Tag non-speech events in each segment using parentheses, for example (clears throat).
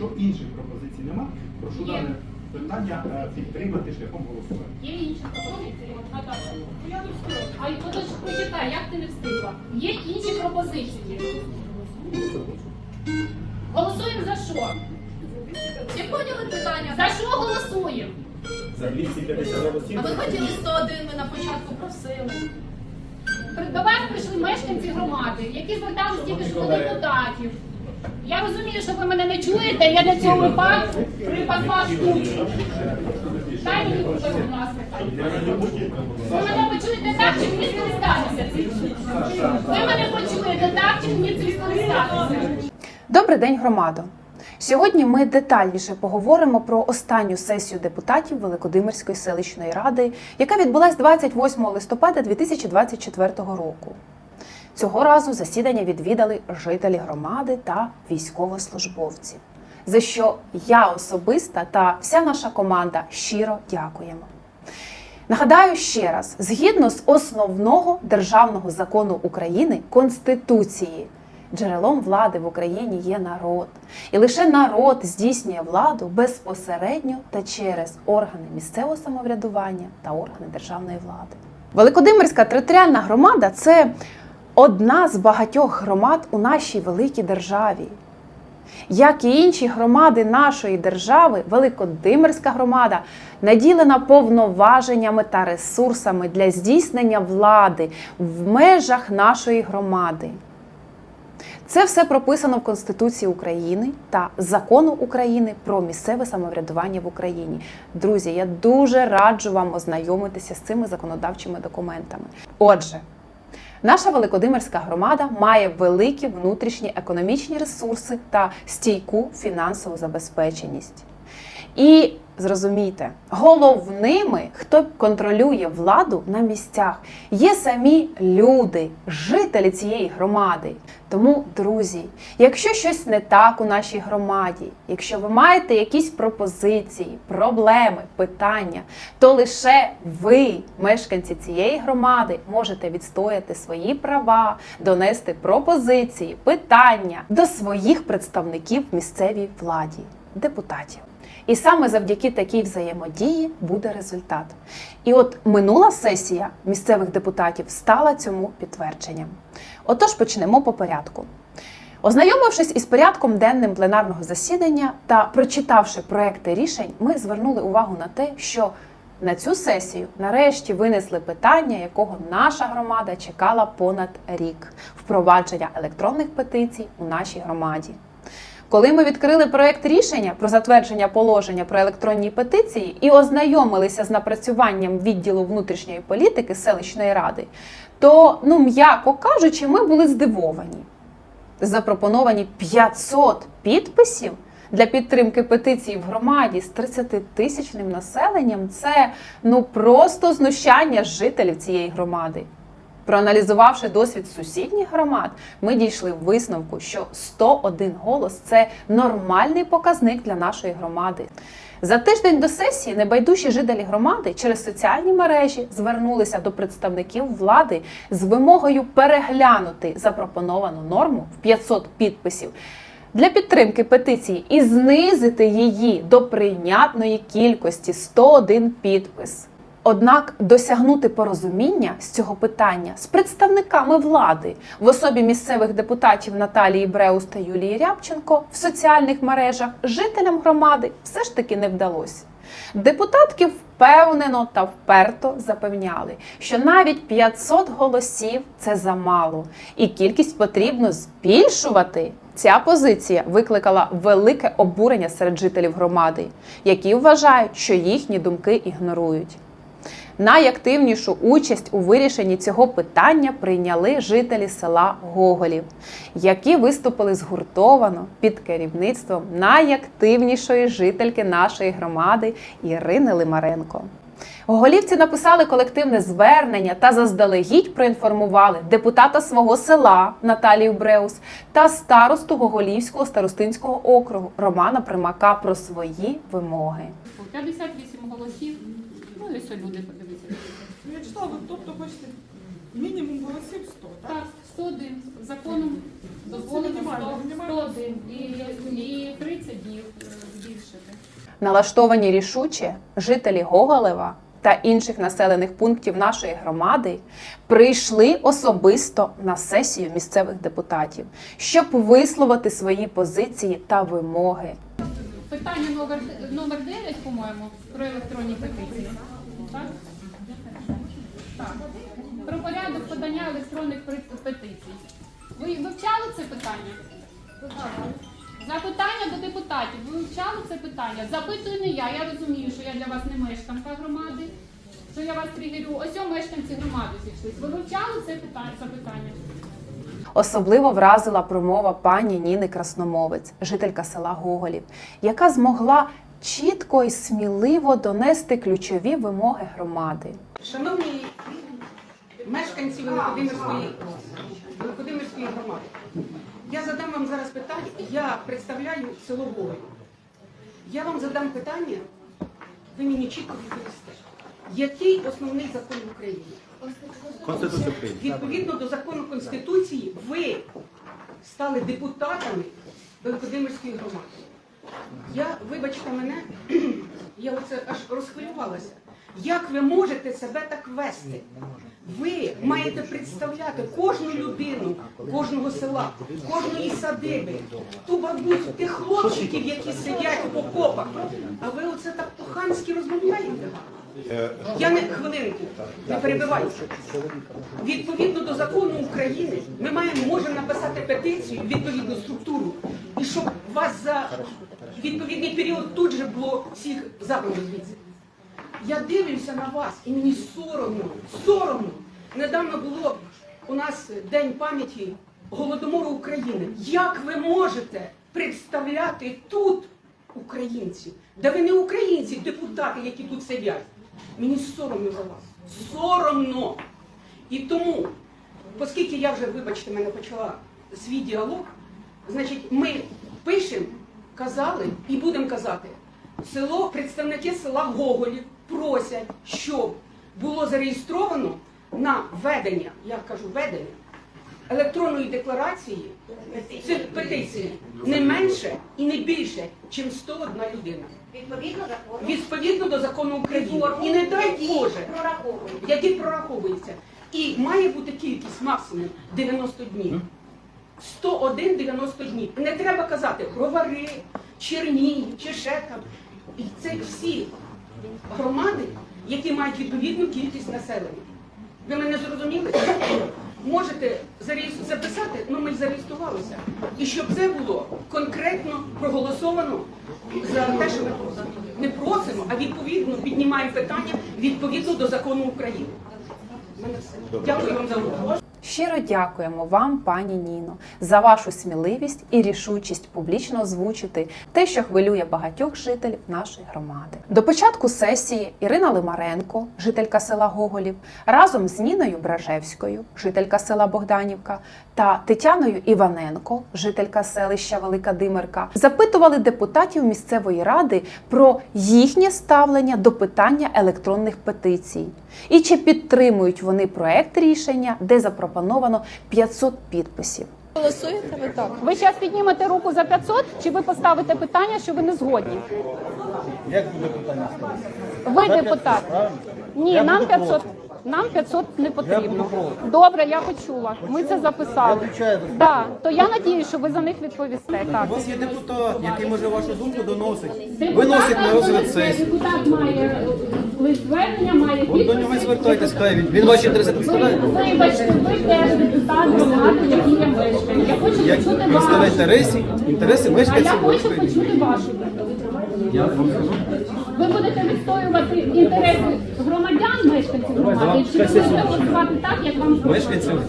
Якщо інших пропозицій нема, прошу Є. дане питання е, підтримати шляхом голосування. Є інші пропозиції, Наташа? Я не встигла. А от ж прочитай, як ти не встигла. Є інші пропозиції. Голосуємо за що? Всі поняли питання? За що голосуємо? За 250 голосів. А ви хотіли 101, ми на початку просили. При- До вас прийшли мешканці громади, які зверталися тільки що до депутатів. Я розумію, що ви мене не чуєте, я для цього випадку припасла штуку. Дай мені будь ласка. Ви мене почуєте так, чи мені скористатися? Ви мене почуєте так, чи мені цим скористатися? Добрий день, громадо! Сьогодні ми детальніше поговоримо про останню сесію депутатів Великодимирської селищної ради, яка відбулась 28 листопада 2024 року. Цього разу засідання відвідали жителі громади та військовослужбовці, за що я особиста та вся наша команда щиро дякуємо. Нагадаю ще раз: згідно з основного державного закону України Конституції, джерелом влади в Україні є народ, і лише народ здійснює владу безпосередньо та через органи місцевого самоврядування та органи державної влади. Великодимирська територіальна громада це одна з багатьох громад у нашій великій державі. Як і інші громади нашої держави, Великодимирська громада наділена повноваженнями та ресурсами для здійснення влади в межах нашої громади. Це все прописано в Конституції України та закону України про місцеве самоврядування в Україні. Друзі, я дуже раджу вам ознайомитися з цими законодавчими документами. Отже, Наша Великодимирська громада має великі внутрішні економічні ресурси та стійку фінансову забезпеченість. І зрозумійте, головними, хто контролює владу на місцях, є самі люди, жителі цієї громади. Тому, друзі, якщо щось не так у нашій громаді, якщо ви маєте якісь пропозиції, проблеми, питання, то лише ви, мешканці цієї громади, можете відстояти свої права, донести пропозиції, питання до своїх представників місцевій владі, депутатів. І саме завдяки такій взаємодії буде результат. І от минула сесія місцевих депутатів стала цьому підтвердженням. Отож, почнемо по порядку. Ознайомившись із порядком денним пленарного засідання та прочитавши проекти рішень, ми звернули увагу на те, що на цю сесію нарешті винесли питання, якого наша громада чекала понад рік впровадження електронних петицій у нашій громаді. Коли ми відкрили проект рішення про затвердження положення про електронні петиції і ознайомилися з напрацюванням відділу внутрішньої політики селищної ради, то, ну м'яко кажучи, ми були здивовані. Запропоновані 500 підписів для підтримки петиції в громаді з 30-тисячним населенням це ну просто знущання жителів цієї громади. Проаналізувавши досвід сусідніх громад, ми дійшли висновку, що 101 голос це нормальний показник для нашої громади. За тиждень до сесії небайдужі жителі громади через соціальні мережі звернулися до представників влади з вимогою переглянути запропоновану норму в 500 підписів для підтримки петиції і знизити її до прийнятної кількості 101 підпис. Однак досягнути порозуміння з цього питання з представниками влади в особі місцевих депутатів Наталії Бреус та Юлії Рябченко в соціальних мережах жителям громади все ж таки не вдалося. Депутатки впевнено та вперто запевняли, що навіть 500 голосів це замало, і кількість потрібно збільшувати. Ця позиція викликала велике обурення серед жителів громади, які вважають, що їхні думки ігнорують. Найактивнішу участь у вирішенні цього питання прийняли жителі села Гоголів, які виступили згуртовано під керівництвом найактивнішої жительки нашої громади Ірини Лимаренко. Гоголівці написали колективне звернення та заздалегідь проінформували депутата свого села Наталію Бреус та старосту Гоголівського старостинського округу Романа Примака про свої вимоги. 58 голосів. Ну і люди подивіться. Ну, Я читала, ви тобто бачите, мінімум голосів 100, так? Так, 101. Законом дозволено 100, 101 і, і 30 днів е, збільшити. Налаштовані рішуче жителі Гоголева та інших населених пунктів нашої громади прийшли особисто на сесію місцевих депутатів, щоб висловити свої позиції та вимоги. Питання номер, номер 9, по-моєму, про електронні петиції. Про порядок подання електронних петицій. Ви вивчали це питання? Запитання до депутатів. Ви вивчали це питання? Запитую не я. Я розумію, що я для вас не мешканка громади, що я вас тригерю. Ось мешканці громади зійшлись. Ви вивчали це питання? запитання? Особливо вразила промова пані Ніни Красномовець, жителька села Гоголів, яка змогла чітко і сміливо донести ключові вимоги громади. Шановні мешканці Великодимирської, Великодимирської громади, я задам вам зараз питання. Я представляю село Гоголь. Я вам задам питання, ви мені чітко відповісте. Який основний закон в Україні? Конституція України. Відповідно до закону Конституції, ви стали депутатами Великодимирської громади. Я, вибачте мене, (clears throat) я оце аж розхвилювалася. Як ви можете себе так вести? Ви маєте представляти кожну людину, кожного села, кожної садиби, ту бабусю, тих хлопчиків, які сидять в окопах. А ви оце так по-ханськи розмовляєте? Я не хвилинку, не перебивайте. Відповідно до закону України, ми маємо можемо написати петицію, відповідну структуру, і щоб вас за відповідний період тут же було всіх забрано звідси. Я дивлюся на вас, і мені соромно, соромно. Недавно було у нас День пам'яті Голодомору України. Як ви можете представляти тут українців? Да ви не українці, депутати, які тут сидять. Мені соромно за вас. Соромно. І тому, оскільки я вже, вибачте, мене почала свій діалог, значить, ми пишемо, казали і будемо казати. Село, представники села Гоголів просять, щоб було зареєстровано на ведення, я кажу ведення, електронної декларації цих петицій не менше і не більше, ніж 101 людина. Відповідно закону. Відповідно до закону України. І не дай Боже, які прораховуються. І має бути кількість максимум 90 днів. 101 90 днів. Не треба казати бровари, Чернігів чи ще там. І це всі громади, які мають відповідну кількість населення. Ви мене зрозуміли? Можете записати, ну ми зареєструвалися. І щоб це було конкретно проголосовано за те, що ми просимо. Не просимо, а відповідно піднімаємо питання відповідно до закону України. Дякую вам за увагу. Щиро дякуємо вам, пані Ніно, за вашу сміливість і рішучість публічно озвучити те, що хвилює багатьох жителів нашої громади. До початку сесії Ірина Лимаренко, жителька села Гоголів, разом з Ніною Бражевською, жителька села Богданівка, та Тетяною Іваненко, жителька селища Велика Димирка, запитували депутатів місцевої ради про їхнє ставлення до питання електронних петицій і чи підтримують вони проект рішення, де запропоновано 500 підписів. Голосуєте ви так? Ви зараз піднімете руку за 500, чи ви поставите питання, що ви не згодні? Як буде питання ставити? Ви депутат. Ні, нам буду 500. Нам 500 не потрібно. Добре, я почула. Ми це записали. Я. Да, то я надію, що ви за них відповісте. Так. У вас є депутат, який може вашу думку доносить. Виносить на розгляд сесії. Депутат має е, лист звернення, має От до нього і звертайтесь, хай він. Він ваші інтереси представляє. вибачте, ви теж депутат громади, які є мешканці. Я хочу Як почути вашу. інтереси, інтереси А я мешканців хочу почути вашу думку. Ви будете відстоювати інтереси громадян, мешканців громади, чи ви будете голосувати так, як вам Мешканців.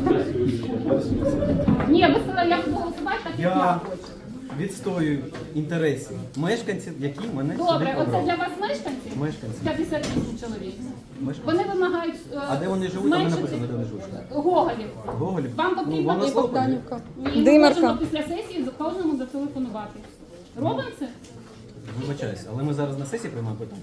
Ні, ви сказали, я буду голосувати так, як я відстоюю інтереси мешканців, які мене сюди Добре, оце обрали. для вас мешканці? Мешканці. 58 чоловік. Мешканці. Вони вимагають. е, А де вони живуть? Там не зменшити- написано, де вони живуть. Гоголів. Гоголів? Вам Ну, потрібно. Ні, ми можемо після сесії за кожному зателефонувати. Робимо це? Вибачаюсь, але ми зараз на сесії приймаємо питання.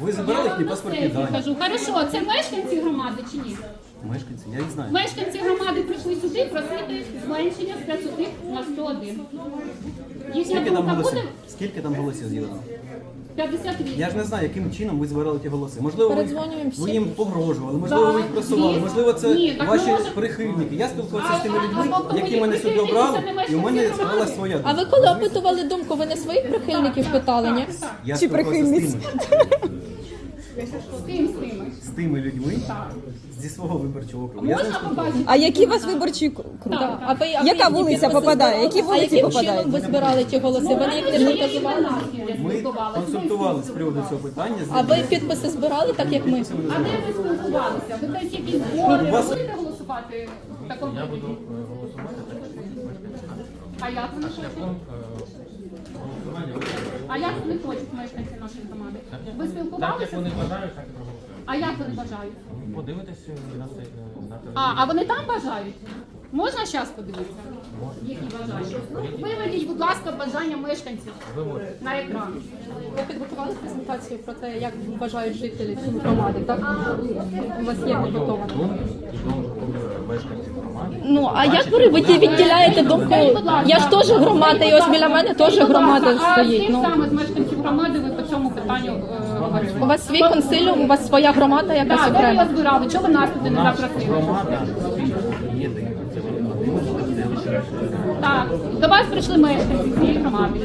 Ви Я забрали їхні паспортні дані. кажу. Хорошо, це мешканці громади чи ні? Мешканці, я їх знаю. Мешканці громади прийшли сюди просити зменшення з 500 на 101. Їхня Скільки там думка голосів? Скільки там голосів з'їдено? 58. Я ж не знаю, яким чином ви збирали ті голоси. Можливо, ви, Передзвонюємо всім. ви їм погрожували, можливо, ви їх просували, можливо, це Ні, так ваші може- прихильники. Я спілкувався з тими а- людьми, а тобто які мої мене сюди прихильники обрали, це не і у мене громади? склалась своя А ви коли опитували думку, ви не своїх прихильників питали, ні? Я Чи спілкувався з? (laughs) З тим, з тими. з тими людьми зі свого виборчого округу. Я Можна спілкувався. побачити? А які у вас виборчі круги? Так. А ви, а ви Яка які вулиця попадає? Які вулиці а яким попадають? чином ви збирали ті голоси? Ви їх не наказували? Ми консультувалися з приводу цього питання. з А ви людьми. підписи збирали так, як ми? А де ви спілкувалися? Ви десь якісь збори? Ви будете голосувати в такому Я буду голосувати так, А як вони хочуть? А як вони хочуть мешканці нашої громади? Ви спілкувалися? Вони бажають так і проголосувати. А як вони бажають? Подивитися на це на те. А, а вони там бажають? Можна зараз подивитися? Їхні бажання. Виведіть, будь ласка, бажання мешканців на екран. Ви підготували презентацію про те, як вважають жителі громади, так? У вас є підготовлено? Мешканці громади. Ну, а як ви, відділяєте думку? Я ж теж громада, і ось біля мене теж громада стоїть. Ну, саме з мешканців громади ви по цьому питанню е, говорите? у вас свій консиліум, у вас своя громада якась Так, де ви окрема. збирали? Чого нас туди не запросили? Громада єдина. Так, до вас прийшли мешканці цієї громади.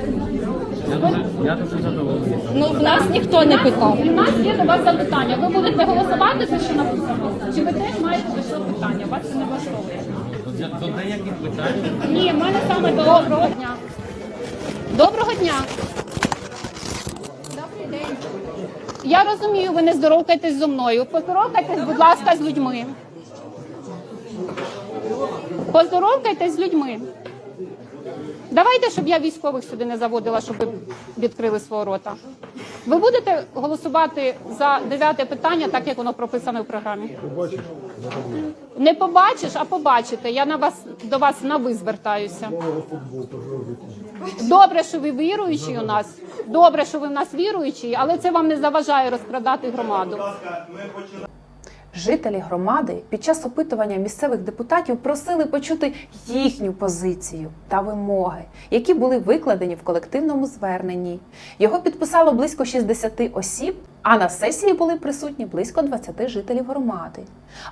Я дуже, задоволений. Ну, в нас ніхто не питав. В нас є до вас запитання. Ви будете голосувати за що написано? Чи ви теж маєте до що питання? Вас не влаштовує? Ні, в мене саме доброго дня. Доброго дня. Добрий день. Я розумію, ви не здоровкаєтесь зі мною. Поздоровкайтесь, будь ласка, з людьми. Поздоровкайтесь з людьми. Давайте, щоб я військових сюди не заводила, щоб ви відкрили свого рота. Ви будете голосувати за дев'яте питання, так як воно прописано в програмі? Побачиш? Не побачиш, а побачите. Я на вас до вас на ви звертаюся. Добре, що ви віруючі у нас. Добре, що ви в нас віруючі, але це вам не заважає розкрадати громаду. Жителі громади під час опитування місцевих депутатів просили почути їхню позицію та вимоги, які були викладені в колективному зверненні. Його підписало близько 60 осіб, а на сесії були присутні близько 20 жителів громади,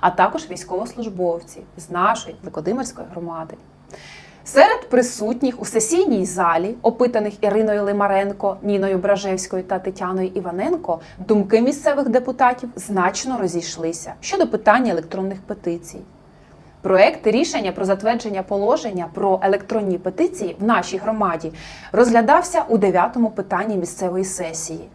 а також військовослужбовці з нашої Великодимирської громади. Серед присутніх у сесійній залі, опитаних Іриною Лимаренко, Ніною Бражевською та Тетяною Іваненко, думки місцевих депутатів значно розійшлися щодо питання електронних петицій. Проект рішення про затвердження положення про електронні петиції в нашій громаді розглядався у дев'ятому питанні місцевої сесії.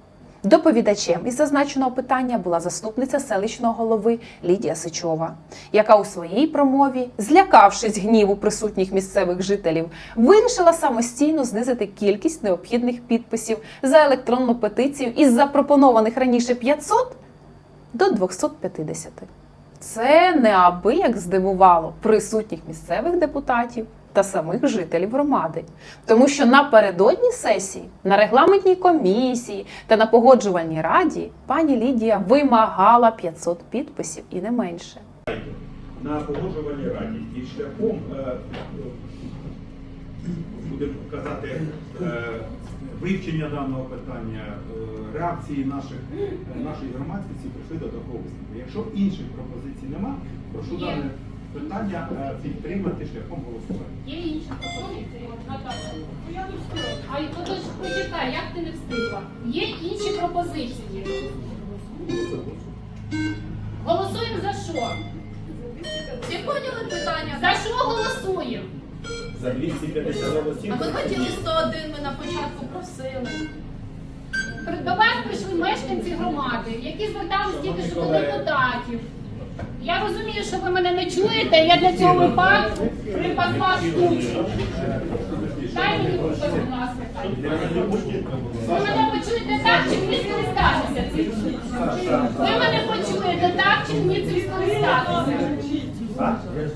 Доповідачем із зазначеного питання була заступниця селищного голови Лідія Сичова, яка у своїй промові, злякавшись гніву присутніх місцевих жителів, вирішила самостійно знизити кількість необхідних підписів за електронну петицію із запропонованих раніше 500 до 250. Це неабияк здивувало присутніх місцевих депутатів та самих жителів громади, тому що напередодні сесії, на регламентній комісії та на погоджувальній раді пані Лідія вимагала 500 підписів і не менше. на погоджувальній раді і шляхом, е, будемо казати, е, вивчення даного питання, е, реакції наших, нашої громадськості прийшли до такого висновку. Якщо інших пропозицій нема, прошу Є. питання е, підтримати шляхом голосування. Є інші пропозиції. Наташа. Ну, я не встигла. А й почекай, як ти не встигла? Є інші пропозиції. Голосуємо за що? Всі поняли питання? За що голосуємо? За 250 голосів. А ви хотіли 101, ми на початку просили. До вас прийшли мешканці громади, які звертались тільки що до депутатів. Я розумію, що ви мене не чуєте, я для цього випадку припас вас штучно. Дай мені будь ласка. Ви мене почуєте так, чи мені скористатися цим? Ви мене почуєте так, чи мені цим скористатися?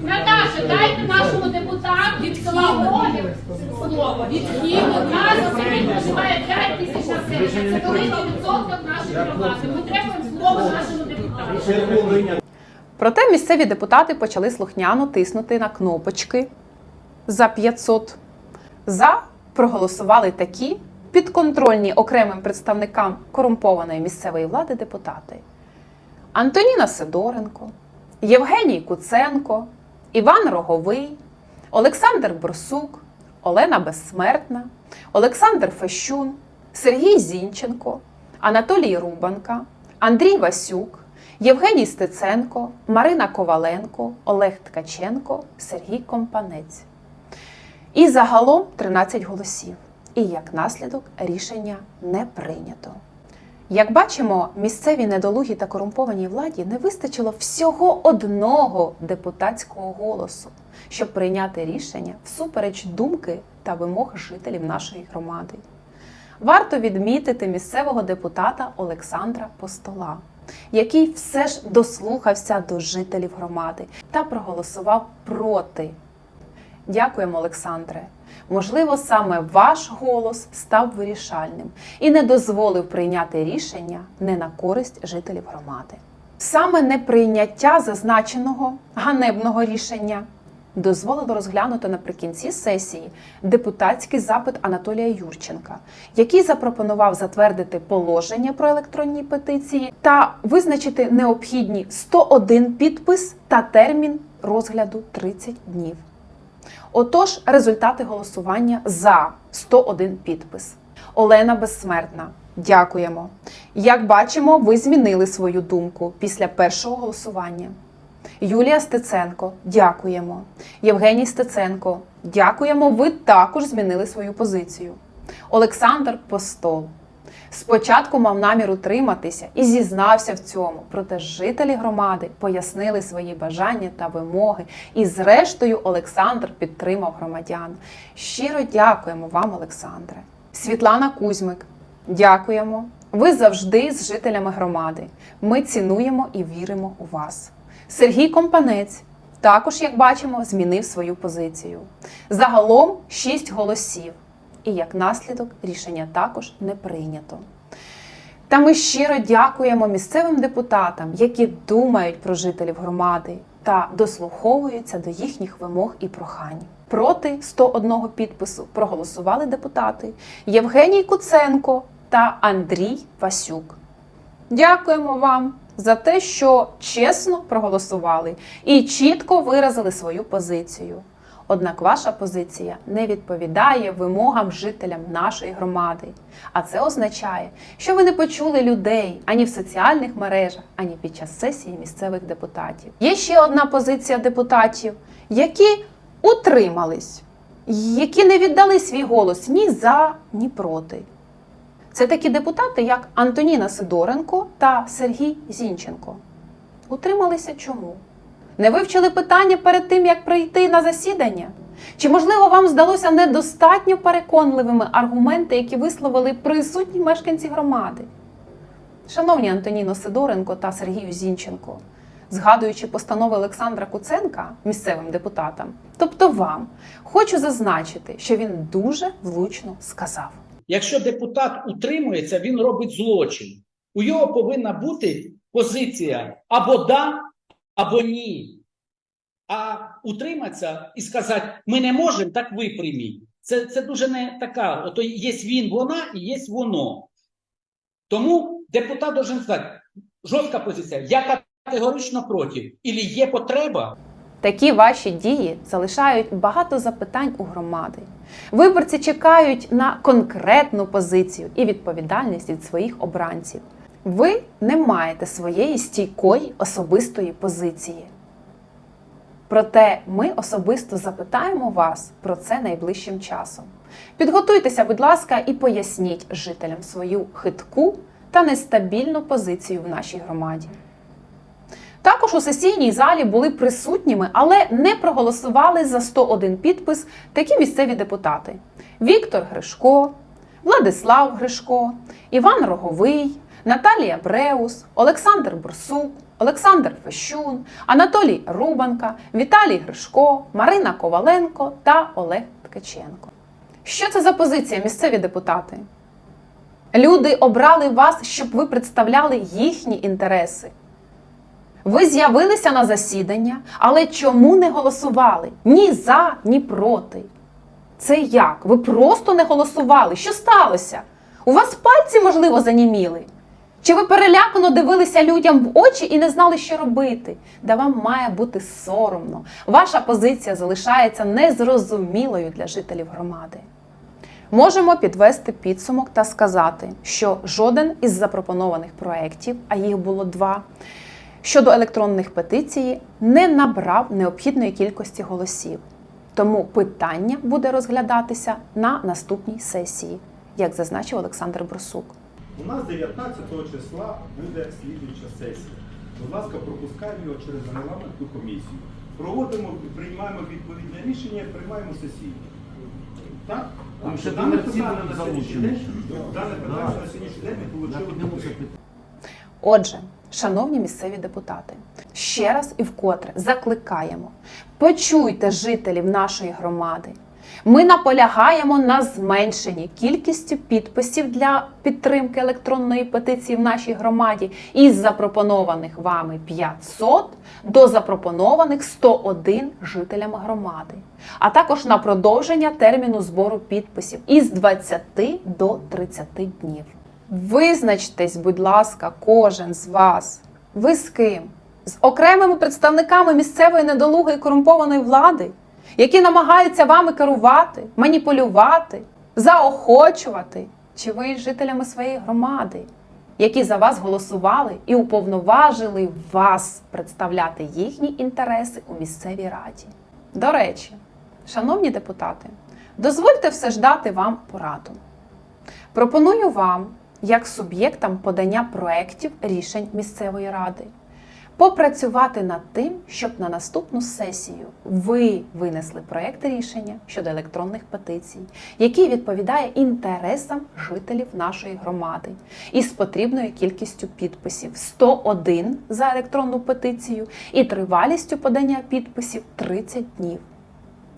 Наташа, дайте нашому депутату від села Рогів слово. Від Києва. Нас у проживає 5 тисяч населення. Це великий відсоток нашої громади. Ми требуємо слово нашому депутату. Проте місцеві депутати почали слухняно тиснути на кнопочки за 500. За проголосували такі підконтрольні окремим представникам корумпованої місцевої влади депутати: Антоніна Сидоренко, Євгеній Куценко, Іван Роговий, Олександр Борсук, Олена Безсмертна, Олександр Фещун, Сергій Зінченко, Анатолій Рубанка, Андрій Васюк, Євгеній Стеценко, Марина Коваленко, Олег Ткаченко, Сергій Компанець. І загалом 13 голосів. І як наслідок рішення не прийнято. Як бачимо, місцевій недолугій та корумпованій владі не вистачило всього одного депутатського голосу, щоб прийняти рішення всупереч думки та вимог жителів нашої громади. Варто відмітити місцевого депутата Олександра Постола, який все ж дослухався до жителів громади та проголосував проти. Дякуємо, Олександре. Можливо, саме ваш голос став вирішальним і не дозволив прийняти рішення не на користь жителів громади. Саме неприйняття зазначеного ганебного рішення дозволило розглянути наприкінці сесії депутатський запит Анатолія Юрченка, який запропонував затвердити положення про електронні петиції та визначити необхідні 101 підпис та термін розгляду 30 днів. Отож, результати голосування за 101 підпис. Олена Безсмертна. Дякуємо. Як бачимо, ви змінили свою думку після першого голосування. Юлія Стеценко, дякуємо. Євгеній Стеценко, дякуємо. Ви також змінили свою позицію. Олександр Постол. Спочатку мав намір утриматися і зізнався в цьому, проте жителі громади пояснили свої бажання та вимоги, і зрештою Олександр підтримав громадян. Щиро дякуємо вам, Олександре. Світлана Кузьмик, дякуємо. Ви завжди з жителями громади. Ми цінуємо і віримо у вас. Сергій Компанець також, як бачимо, змінив свою позицію. Загалом 6 голосів і як наслідок рішення також не прийнято. Та ми щиро дякуємо місцевим депутатам, які думають про жителів громади та дослуховуються до їхніх вимог і прохань. Проти 101 підпису проголосували депутати Євгеній Куценко та Андрій Васюк. Дякуємо вам за те, що чесно проголосували і чітко виразили свою позицію. Однак ваша позиція не відповідає вимогам жителям нашої громади. А це означає, що ви не почули людей ані в соціальних мережах, ані під час сесії місцевих депутатів. Є ще одна позиція депутатів, які утримались, які не віддали свій голос ні за, ні проти. Це такі депутати, як Антоніна Сидоренко та Сергій Зінченко. Утрималися чому? Не вивчили питання перед тим, як прийти на засідання? Чи, можливо, вам здалося недостатньо переконливими аргументи, які висловили присутні мешканці громади? Шановні Антоніно Сидоренко та Сергію Зінченко, згадуючи постанови Олександра Куценка місцевим депутатам, тобто вам, хочу зазначити, що він дуже влучно сказав. Якщо депутат утримується, він робить злочин. У його повинна бути позиція або да, або ні. А утриматися і сказати, ми не можемо, так ви прийміть. Це, це дуже не така. Ото є він, вона і є воно. Тому депутат должен сказати, жорстка позиція, я категорично проти. Ілі є потреба, Такі ваші дії залишають багато запитань у громади. Виборці чекають на конкретну позицію і відповідальність від своїх обранців. Ви не маєте своєї стійкої особистої позиції. Проте ми особисто запитаємо вас про це найближчим часом. Підготуйтеся, будь ласка, і поясніть жителям свою хитку та нестабільну позицію в нашій громаді. Також у сесійній залі були присутніми, але не проголосували за 101 підпис такі місцеві депутати: Віктор Гришко, Владислав Гришко, Іван Роговий, Наталія Бреус, Олександр Бурсук, Олександр Фещун, Анатолій Рубанка, Віталій Гришко, Марина Коваленко та Олег Ткаченко. Що це за позиція, місцеві депутати? Люди обрали вас, щоб ви представляли їхні інтереси. Ви з'явилися на засідання, але чому не голосували? Ні за, ні проти. Це як? Ви просто не голосували. Що сталося? У вас пальці, можливо, заніміли? Чи ви перелякано дивилися людям в очі і не знали, що робити? Да вам має бути соромно. Ваша позиція залишається незрозумілою для жителів громади. Можемо підвести підсумок та сказати, що жоден із запропонованих проєктів, а їх було два, щодо електронних петицій не набрав необхідної кількості голосів. Тому питання буде розглядатися на наступній сесії, як зазначив Олександр Брусук. У нас 19 числа буде слідуюча сесія. Будь ласка, пропускаємо його через регламентну комісію. Проводимо, приймаємо відповідне рішення, приймаємо сесію. Так? Тому що дане питання на сьогоднішній день, дане питання на сьогоднішній день не отримало. Отже, шановні місцеві депутати, ще раз і вкотре закликаємо: почуйте жителів нашої громади. Ми наполягаємо на зменшенні кількості підписів для підтримки електронної петиції в нашій громаді із запропонованих вами 500 до запропонованих 101 жителям громади, а також на продовження терміну збору підписів із 20 до 30 днів. Визначтесь, будь ласка, кожен з вас. Ви з ким? З окремими представниками місцевої недолугої корумпованої влади, які намагаються вами керувати, маніпулювати, заохочувати, чи ви жителями своєї громади, які за вас голосували і уповноважили вас представляти їхні інтереси у місцевій раді. До речі, шановні депутати, дозвольте все ж дати вам пораду. Пропоную вам, як суб'єктам подання проєктів рішень місцевої ради, попрацювати над тим, щоб на наступну сесію ви винесли проєкт рішення щодо електронних петицій, який відповідає інтересам жителів нашої громади із потрібною кількістю підписів 101 за електронну петицію і тривалістю подання підписів 30 днів.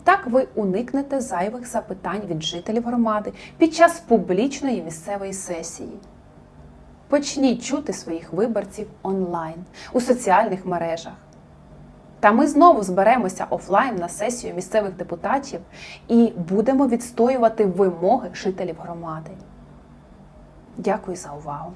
Так ви уникнете зайвих запитань від жителів громади під час публічної місцевої сесії. Почніть чути своїх виборців онлайн у соціальних мережах. Та ми знову зберемося офлайн на сесію місцевих депутатів і будемо відстоювати вимоги жителів громади. Дякую за увагу!